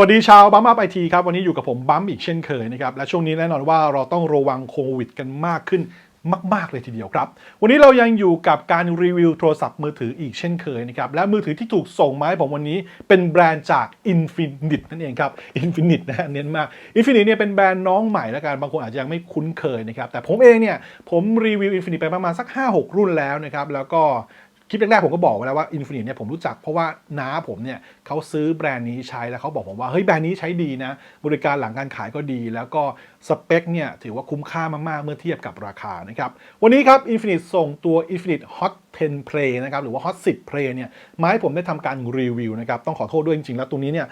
วัสดีชาวบัมอัพไอทีครับ วันนี้อยู่กับผมบัมอีกเช่นเคยนะครับ และช่วงนี้แน่นอนว่าเราต้องระวังโควิดกันมากขึ้นมาก ๆ เลยทีเดียวครับ วันนี้เรายังอยู่กับการรีวิวโทรศัพท์มือถืออีกเช่นเคยนะครับ และมือถือที่ถูกส่งมาให้ผมวันนี้เป็นแบรนด์จาก Infinite นั่นเองครับ Infinite นะฮะเน้นมาก Infinite เนี่ยเป็นแบรนด์น้องใหม่แล้วกัน บางคนอาจจะยังไม่คุ้นเคยนะครับ แต่ผมเองเนี่ยผมรีวิว Infinite ไปประมาณสัก 5-6 รุ่นแล้วนะครับ แล้วก็ คลิปแรกๆผมก็บอกไว้แล้วว่าอินฟินิตเนี่ยผมรู้จักเพราะว่าน้าผมเนี่ยเขาซื้อแบรนด์นี้ใช้แล้วเขาบอกผมว่าเฮ้ยแบรนด์นี้ใช้ดีนะ บริการหลังการขายก็ดี แล้วก็สเปคเนี่ยถือว่าคุ้มค่ามากๆเมื่อเทียบกับราคานะครับวันนี้ครับอินฟินิตส่งตัว Infinite Hot 10 Play นะครับหรือว่า Hot 10 Play เนี่ยมาให้ผมได้ทำการรีวิวนะครับต้องขอโทษด้วยจริงๆ แล้วตรงนี้เนี่ย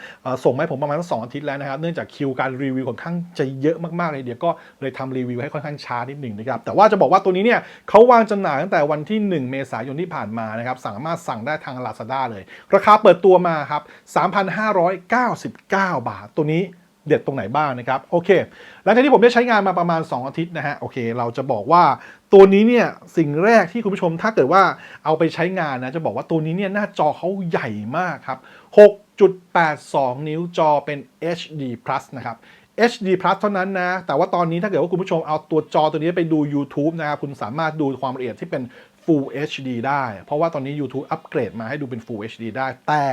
ส่งมาให้ผมประมาณสักสองอาทิตย์แล้วนะครับเนื่องจากคิวการรีวิวค่อนข้างจะเยอะมากๆเลยเดี๋ยวก็เลยทำรีวิวให้ค่อนข้างช้านิดหนึ่งนะครับแต่ว่าจะบอกว่าตัวนี้เนี่ยเขาวางจำหน่ายตั้งแต่วันที่ 1 เมษายนที่ผ่านมานะครับสามารถสั่งได้ทาง Lazada เลย ราคาเปิดตัวมาครับ3,599 บาทตัวนี้ เด็ดตรงไหนบ้างนะครับโอเคหลังจากที่ผมได้ใช้งานมาประมาณ 2 อาทิตย์นะฮะโอเค เราจะบอกว่าตัวนี้เนี่ยสิ่งแรกที่คุณผู้ชมถ้าเกิดว่าเอาไปใช้งานนะจะบอกว่าตัวนี้เนี่ยหน้าจอเขาใหญ่มากครับ 6.82 นิ้วจอเป็น HD Plus นะครับ HD Plus เท่านั้นนะ แต่ว่าตอนนี้ถ้าเกิดว่าคุณผู้ชมเอาตัวจอตัวนี้ไปดู YouTube นะครับ คุณสามารถดูความละเอียดที่เป็น Full HD ได้ เพราะว่าตอนนี้ YouTube อัปเกรดมาให้ดูเป็น Full HD ได้ แต่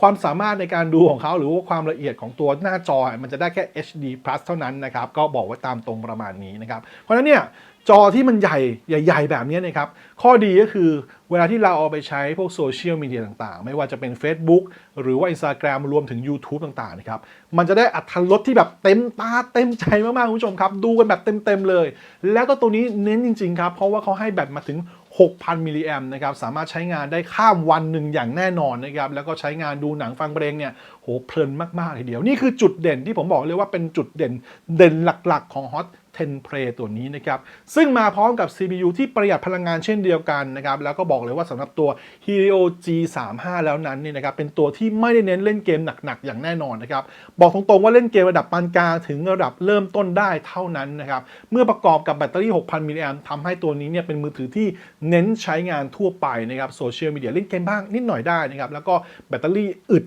ความสามารถในการดูของเขาหรือว่าความละเอียดของตัวหน้าจอ มันจะได้แค่ HD Plus เท่านั้นนะครับ ก็บอกไว้ตามตรงประมาณนี้นะครับ เพราะฉะนั้นเนี่ยจอที่มันใหญ่ใหญ่ ๆ แบบนี้นะครับ ข้อดีก็คือเวลาที่เราเอาไปใช้พวกโซเชียลมีเดียต่างๆ ไม่ว่าจะเป็น Facebook หรือว่า Instagram รวมถึง YouTube ต่างๆนะครับ มันจะได้อัตรสที่แบบเต็มตาเต็มใจมากๆ คุณผู้ชมครับ ดูกันแบบเต็ม ๆ เลย แล้วก็ตัวนี้เน้นจริง ๆ ครับ เพราะว่าเขาให้แบตมาถึง 6,000 มิลลิแอมนะครับสามารถใช้งานได้ข้ามวันหนึ่งอย่างแน่นอนนะครับแล้วก็ใช้งานดูหนังฟังเพลงเนี่ยโหเพลินมากๆเลยเดียว นี่คือจุดเด่นที่ผมบอกเลยว่าเป็นจุดเด่นเด่นหลักๆของ Hot 10 Play ตัวนี้นะครับ ซึ่งมาพร้อมกับ CPU ที่ประหยัดพลังงานเช่นเดียวกันนะครับ แล้วก็บอกเลยว่าสำหรับตัว Helio G35 แล้วนั้นเนี่ยนะครับ เป็นตัวที่ไม่ได้เน้นเล่นเกมหนักๆ อย่างแน่นอนนะครับ บอกตรงๆว่าเล่นเกมระดับปานกลางถึงระดับเริ่มต้นได้เท่านั้นนะครับ เมื่อประกอบกับแบตเตอรี่ 6,000 มิลลิแอมทำให้ตัวนี้เนี่ยเป็นมือถือที่เน้นใช้งานทั่วไปนะครับโซเชียลมีเดียเล่นเกมบ้างนิดหน่อยได้นะครับแล้วก็แบตเตอรี่อึด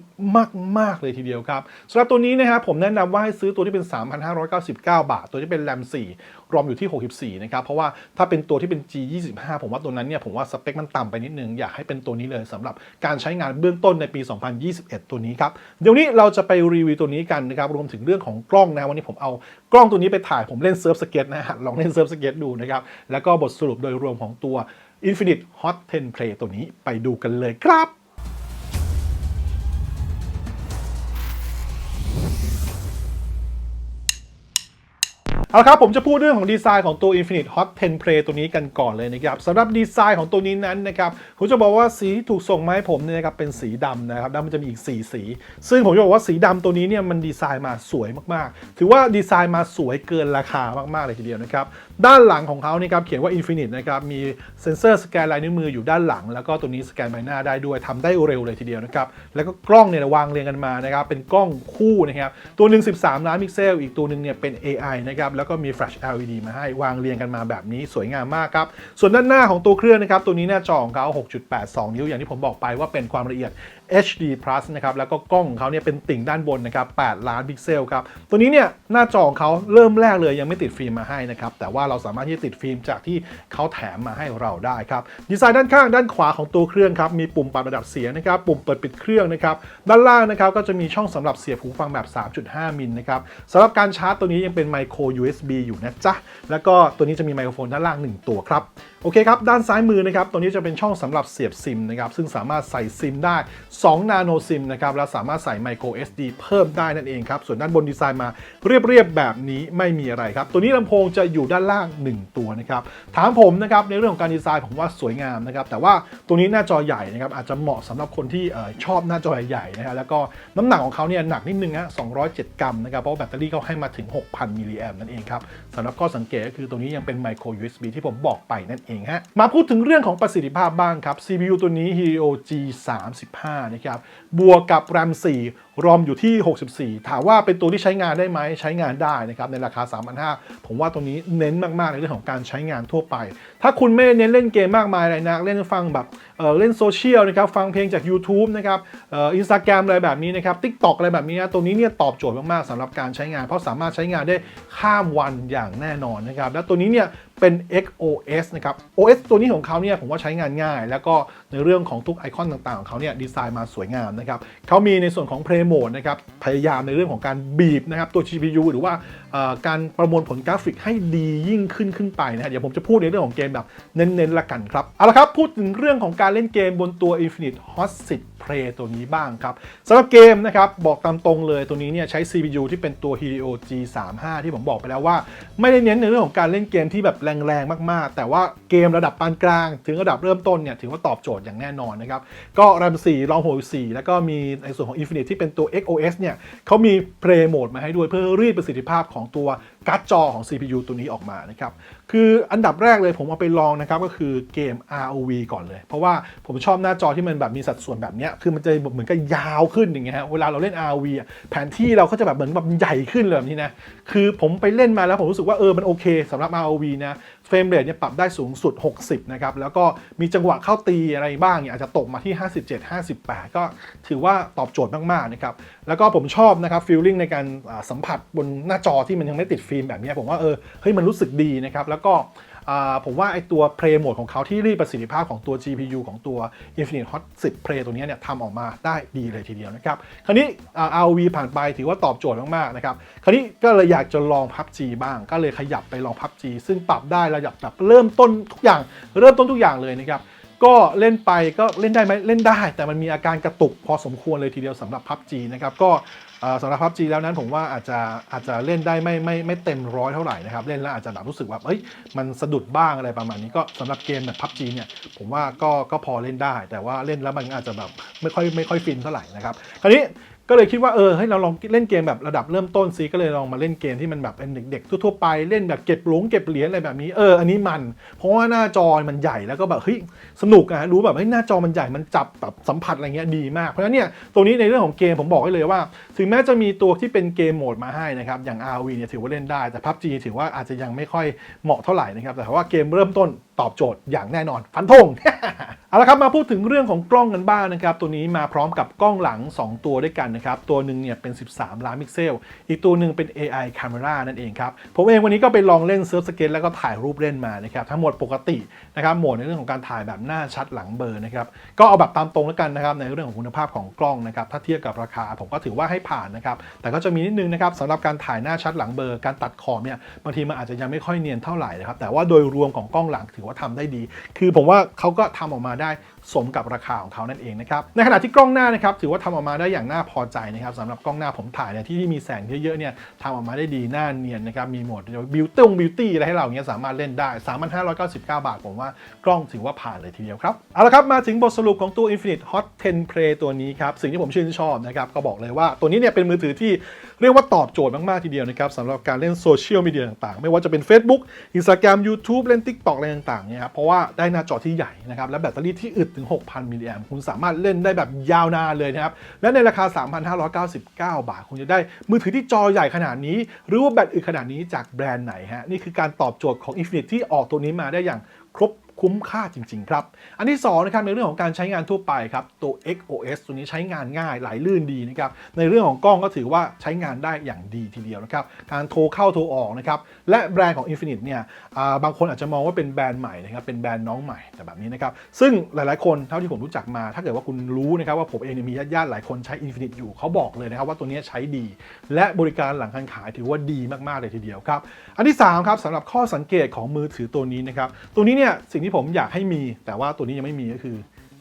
มาก ๆ เลยทีเดียวครับสำหรับตัวนี้นะครับผมแนะนำว่าให้ซื้อตัวที่เป็น 3,599 บาท ตัวที่เป็นแรม4รอมอยู่ที่ 64 นะครับ เพราะว่าถ้าเป็นตัวที่เป็น G25 ผมว่าตัวนั้นเนี่ยผมว่าสเปคมันต่ำไปนิดนึง อยากให้เป็นตัวนี้เลยสำหรับการใช้งานเบื้องต้นในปี 2021 ตัวนี้ครับ เดี๋ยวนี้เราจะไปรีวิวตัวนี้กันนะครับ รวมถึงเรื่องของกล้องนะ วันนี้ผมเอากล้องตัวนี้ไปถ่ายผมเล่นเซิร์ฟสเก็ตนะฮะลองเล่นเซิร์ฟสเก็ตดูนะครับ แล้วก็บทสรุปโดยรวมของตัว Infinite Hot 10 Play ตัวนี้ไปดูกันเลยครับ เอาละครับ ผมจะพูดเรื่องของดีไซน์ของตัว Infinite Hot 10 Play ตัวนี้กันก่อนเลยนะครับสำหรับดีไซน์ของตัวนี้นั้นนะครับผมจะบอกว่าสีที่ถูกส่งมาให้ผมเนี่ยนะครับเป็นสีดำนะครับแล้วมันจะมีอีก 4 สี ซึ่งผมจะบอกว่าสีดำตัวนี้เนี่ยมันดีไซน์มาสวยมากๆ ถือว่าดีไซน์มาสวยเกินราคามากๆเลยทีเดียวนะครับด้านหลังของเขานี่ครับเขียนว่า Infinite นะครับมีเซ็นเซอร์สแกนลายนิ้วมืออยู่ด้านหลัง แล้วก็ตัวนี้สแกนใบหน้าได้ด้วยทำได้เร็วเลยทีเดียวนะครับแล้วก็กล้องเนี่ยวางเรียงกันมานะครับเป็นกล้องคู่นะครับตัวหนึ่ง13 ล้านพิกเซล อีกตัวหนึ่งเนี่ยเป็น AI นะครับแล้วก็มีแฟลช LED มาให้วางเรียงกันมาแบบนี้สวยงามมากครับ ส่วนด้านหน้าของตัวเครื่องนะครับ ตัวนี้หน้าจอของเขา6.82 นิ้วอย่างที่ผมบอกไปว่าเป็นความละเอียด HD Plus นะครับแล้วก็กล้องของเขาเนี่ยเป็นติ่งด้านบนนะครับ 8 ล้านพิกเซลครับ ตัวนี้เนี่ยหน้าจอของเขาเริ่มแรกเลยยังไม่ติดฟิล์มมาให้นะครับ แต่ว่าเราสามารถที่จะติดฟิล์มจากที่เขาแถมมาให้เราได้ครับ ดีไซน์ด้านข้างด้านขวาของตัวเครื่องครับ มีปุ่มปรับระดับเสียงนะครับ ปุ่มเปิดปิดเครื่องนะครับ ด้านล่างนะครับก็จะมีช่องสำหรับเสียบหูฟังแบบ 3.5 มิลนะครับสำหรับการชาร์จตัวนี้ยังเป็นไมโคร USB อยู่นะจ๊ะ แล้วก็ตัวนี้จะมีไมโครโฟนด้านล่าง 1 ตัวครับ โอเคครับ ด้านซ้ายมือนะครับ ตัวนี้จะเป็นช่องสำหรับเสียบซิมนะครับ ซึ่งสามารถใส่ซิมได้2 นาโนซิมนะครับและสามารถใส่ไมโคร SD เพิ่มได้นั่นเองครับ ส่วนด้านบนดีไซน์มาเรียบๆแบบนี้ไม่มีอะไรครับ ตัวนี้ลำโพงจะอยู่ด้านล่าง 1 ตัวนะครับ ถามผมนะครับในเรื่องของการดีไซน์ผมว่าสวยงามนะครับ แต่ว่าตัวนี้หน้าจอใหญ่นะครับอาจจะเหมาะสำหรับคนที่ออชอบหน้าจอใหญ่ๆนะฮะแล้วก็น้ำหนักของเขาเนี่ยหนักนิดนึงฮะ207 กรัมนะครับเพราะว่าแบตเตอรี่เขาให้มาถึง 6,000 มิลลิแอมนั่นเองครับสำหรับข้อสังเกตก็คือตัวนี้ยังเป็นไมโคร USB ที่ผมบอกไปนั่นเองฮะมาพูดถึงเรื่องของประสิทธิภาพบ้างครับ CPU ตัวนี้ Helio G35 3.5นะครับ บวกกับ RAM 4รอมอยู่ที่ 64 ถามว่าเป็นตัวที่ใช้งานได้ไหม ใช้งานได้นะครับ ในราคา 3,500 ผมว่าตรงนี้เน้นมาก ๆ ในเรื่องของการใช้งานทั่วไป ถ้าคุณไม่เน้นเล่นเกมมากมายอะไรนะ เล่นฟังแบบเเล่นโซเชียลนะครับ ฟังเพลงจาก YouTube นะครับอินสตาแกรมอะไรแบบนี้นะครับ TikTok อะไรแบบนี้นะ ตัวนี้เนี่ยตอบโจทย์มาก ๆสำหรับการใช้งาน เพราะสามารถใช้งานได้ข้ามวันอย่างแน่นอนนะครับ และตัวนี้เนี่ย เป็น XOS นะครับ OS ตัวนี้ของเขาเนี่ยผมว่าใช้งานง่าย แล้วก็ในเรื่องของทุกไอคอนต่างๆของเขาเนี่ยดีไซน์มาสวยงามนะครับเขามีในส่วนของ Play Mode นะครับพยายามในเรื่องของการบีบนะครับตัว GPU หรือว่าการประมวลผลกราฟิกให้ดียิ่งขึ้นขึ้นไปนะฮะเดี๋ยวผมจะพูดในเรื่องของเกมแบบเน้นๆละกันครับเอาละครับพูดถึงเรื่องของการเล่นเกมบนตัว Infinite Hot 10 Play ตัวนี้บ้างครับสำหรับเกมนะครับบอกตามตรงเลยตัวนี้เนี่ยใช้ CPU ที่เป็นตัว Helio G35 ที่ผมบอกไปแล้วว่า ไม่ได้เน้นในเรื่องของการเล่นเกมที่แบบแรงๆมากๆ แต่ว่าเกมระดับปานกลาง ถึงระดับเริ่มต้นเนี่ยถือว่าตอบโจทย์อย่างแน่นอนนะครับก็ RAM 4รอง64แล้วก็มีในส่วนของ Infinite ที่เป็นตัว XOS เนี่ยเขามี Play Mode มาให้ด้วยเพื่อรีดประสิทธิภาพของตัว การ์ดจอของ CPU ตัวนี้ออกมานะครับ คืออันดับแรกเลยผมเอาไปลองนะครับ ก็คือเกม ROV ก่อนเลย เพราะว่าผมชอบหน้าจอที่มันแบบมีสัดส่วนแบบนี้คือมันจะเหมือนกับยาวขึ้นอย่างเงี้ยฮะเวลาเราเล่น ROV แผนที่เราก็จะแบบเหมือนแบบใหญ่ขึ้นเลยแบบนี้นะ คือผมไปเล่นมาแล้วผมรู้สึกว่าเออมันโอเคสำหรับ ROV นะเฟรมเรทเนี่ยปรับได้สูงสุด 60 นะครับ แล้วก็มีจังหวะเข้าตีอะไรบ้างเนี่ยอาจจะตกมาที่ 57 58 ก็ถือว่าตอบโจทย์มากๆนะครับแล้วก็ผมชอบนะครับฟีลลิ่งในการสัมผัสบนหน้าจอที่มันยังไม่ติดฟล์มแบบนี้ผมว่าเออเฮ้ยมันรู้สึกดีนะครับแล้วก็ผมว่าไอตัว Play Mode ของเขาที่รีประสิทธิภาพของตัว GPU ของตัว Infinite Hot 10 Play ตัวนี้เนี่ยทำออกมาได้ดีเลยทีเดียวนะครับ คราวนี้อ่า ROV ผ่านไปถือว่าตอบโจทย์มากๆนะครับ คราวนี้ก็เลยอยากจะลอง PUBG บ้าง ก็เลยขยับไปลอง PUBG ซึ่งปรับได้ระดับแบบเริ่มต้นทุกอย่าง เริ่มต้นทุกอย่างเลยนะครับก็เล่นไปก็เล่นได้ไหมเล่นได้ แต่มันมีอาการกระตุกพอสมควรเลยทีเดียวสำหรับ PUBG นะครับก็ สำหรับพับจีแล้วนั้นผมว่าอาจจะอาจจะเล่นได้ไม่ไม่ไม่เต็มร้อยเท่าไหร่นะครับ เล่นแล้วอาจจะแบบรู้สึกว่าเอ้ยมันสะดุดบ้างอะไรประมาณนี้ก็สำหรับเกมแบบพับจีเนี่ยผมว่าก็ก็พอเล่นได้ แต่ว่าเล่นแล้วมันอาจจะแบบไม่ค่อยไม่ค่อยฟินเท่าไหร่นะครับคราวนี้ก็เลยคิดว่าเออให้เราลองเล่นเกมแบบระดับเริ่มต้นซิก็เลยลองมาเล่นเกมที่มันแบบเป็นเด็กๆทั่วๆไปเล่นแบบเก็บหลงเก็บเหรียญอะไรแบบนี้เอออันนี้มัน เพราะว่าหน้าจอมันใหญ่แล้วก็แบบเฮ้ยสนุกอะรู้แบบเฮ้ยหน้าจอมันใหญ่มันจับแบบสัมผัสอะไรเงี้ยดีมากเพราะฉะนั้นเนี่ยตรงนี้ในเรื่องของเกมผมบอกไว้เลยว่า ถึงแม้จะมีตัวที่เป็นเกมโหมดมาให้นะครับอย่าง RV เนี่ยถือว่าเล่นได้แต่ PUBG ถือว่าอาจจะยังไม่ค่อยเหมาะเท่าไหร่นะครับแต่ว่าเกมเริ่มต้นตอบโจทย์อย่างแน่นอนฟันธงเอาละครับมาพูดถึงเรื่องของกล้องกันบ้างนะครับตัวนี้มาพร้อมกับกล้องหลัง 2 ตัวด้วยกันนะครับ ตัวหนึ่งเนี่ยเป็น 13 ล้านพิกเซล อีกตัวหนึ่งเป็น AI Camera นั่นเองครับ ผมเองวันนี้ก็ไปลองเล่นเซิร์ฟสเก็ตแล้วก็ถ่ายรูปเล่นมานะครับ ทั้งหมดปกตินะครับโหมดในเรื่องของการถ่ายแบบหน้าชัดหลังเบอร์นะครับ ก็เอาแบบตามตรงแล้วกันนะครับในเรื่องของคุณภาพของกล้องนะครับ ถ้าเทียบกับราคาผมก็ถือว่าให้ผ่านนะครับ แต่ก็จะมีนิดนึงนะครับสำหรับการถ่ายหน้าชัดหลังเบอร์การตัดขอบเนี่ยบางทีมันอาจจะยังไม่ค่อยเนียนเท่าไหร่นะครับแต่ว่าโดยรวมของกล้องหลังถือว่าทำได้ดี คือผมว่าเขาก็ทำออกมาได้สมกับราคาของเขานั่นเองนะครับในขณะที่กล้องหน้านะครับถือว่าทำออกมาได้อย่างน่าพอใจนะครับสำหรับกล้องหน้าผมถ่ายเนี่ยที่ที่มีแสงเยอะๆเนี่ยทำออกมาได้ดีหน้าเนียนนะครับมีโหมดบิวตี้บิวตี้อะไรให้เราเนี้ยสามารถเล่นได้ 3,599 บาท ผมว่ากล้องถือว่าผ่านเลยทีเดียวครับเอาละครับมาถึงบทสรุปของตัว Infinite Hot 10 Play ตัวนี้ครับสิ่งที่ผมชื่นชอบนะครับก็บอกเลยว่าตัวนี้เนี่ยเป็นมือถือที่เรียกว่าตอบโจทย์มากๆทีเดียวนะครับสำหรับการเล่นโซเชียลมีเดียต่างๆ ไม่ว่าจะเป็น Facebook Instagram YouTube เล่น TikTok อะไรต่างๆเนี่ยครับเพราะว่าได้หน้าจอที่ใหญ่นะครับและแบตเตอรี่ที่อึดถึง 6,000มิลลิแอมคุณสามารถเล่นได้แบบยาวนานเลยนะครับและในราคา3,599 บาท คุณจะได้มือถือที่จอใหญ่ขนาดนี้ หรือว่าแบตอึดขนาดนี้จากแบรนด์ไหนฮะ นี่คือการตอบโจทย์ของ i n f i n i t ที่ออกตัวนี้มาได้อย่างครบ คุ้มค่าจริง ๆ ครับ อันที่2นะครับในเรื่องของการใช้งานทั่วไปครับตัว XOS ตัวนี้ใช้งานง่ายไหลลื่นดีนะครับในเรื่องของกล้องก็ถือว่าใช้งานได้อย่างดีทีเดียวนะครับการโทรเข้าโทรออกนะครับและแบรนด์ของ Infinite เนี่ยบางคนอาจจะมองว่าเป็นแบรนด์ใหม่นะครับเป็นแบรนด์น้องใหม่แต่แบบนี้นะครับซึ่งหลายๆคนเท่าที่ผมรู้จักมา ถ้าเกิดว่าคุณรู้นะครับว่าผมเองมีญาติๆหลายคนใช้ Infinite อยู่เขาบอกเลยนะครับว่าตัวนี้ใช้ดี และบริการหลังการขายถือว่าดีมากๆเลยทีเดียวครับอันที่3ครับสำหรับข้อสังเกตของมือถือตัวนี้นะครับตัวนี้เนี่ยสิ่งที่ผมอยากให้มี แต่ว่าตัวนี้ยังไม่มีก็คือ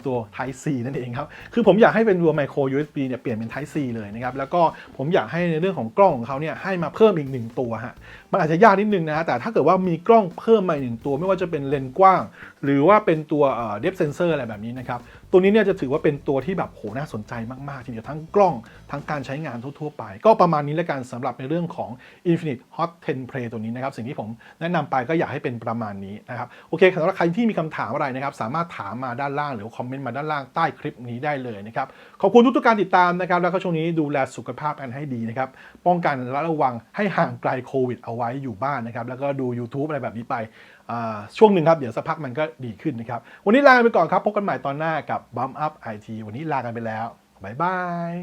ตัว Type C นั่นเองครับ คือผมอยากให้เป็นตัว Micro USB เนี่ยเปลี่ยนเป็น Type C เลยนะครับ แล้วก็ผมอยากให้ในเรื่องของกล้องของเขาเนี่ยให้มาเพิ่มอีกหนึ่งตัวฮะ มันอาจจะยากนิดนึงนะ แต่ถ้าเกิดว่ามีกล้องเพิ่มมาอีกหนึ่งตัว ไม่ว่าจะเป็นเลนส์กว้าง หรือว่าเป็นตัวเอ่อ depth sensor อะไรแบบนี้นะครับ ตัวนี้เนี่ยจะถือว่าเป็นตัวที่แบบโหน่าสนใจมาก ๆ ทีเดียวทั้งกล้องทั้งการใช้งานทั่ว ๆ ไป ก็ประมาณนี้แล้วกันสำหรับในเรื่องของ Infinite Hot 10 Play ตัวนี้นะครับ สิ่งที่ผมแนะนำไปก็อยากให้เป็นประมาณนี้นะครับ โอเคสำหรับใครที่มีคำถามอะไรนะครับ สามารถถามมาด้านล่างหรือคอมเมนต์มาด้านล่างใต้คลิปนี้ได้เลยนะครับ ขอบคุณทุกๆการติดตามนะครับ แล้วก็ช่วงนี้ดูแลสุขภาพกันให้ดีนะครับป้องกันและระวังให้ห่างไกลโควิดเอาไว้อยู่บ้านนะครับแล้วก็ดู YouTube อะไรแบบนี้ไปช่วงหนึ่งครับเดี๋ยวสักพักมันก็ดีขึ้นนะครับวันนี้ลาไปก่อนครับพบกันใหม่ตอนหน้ากับ Bump Up IT วันนี้ลากันไปแล้ว บ๊ายบาย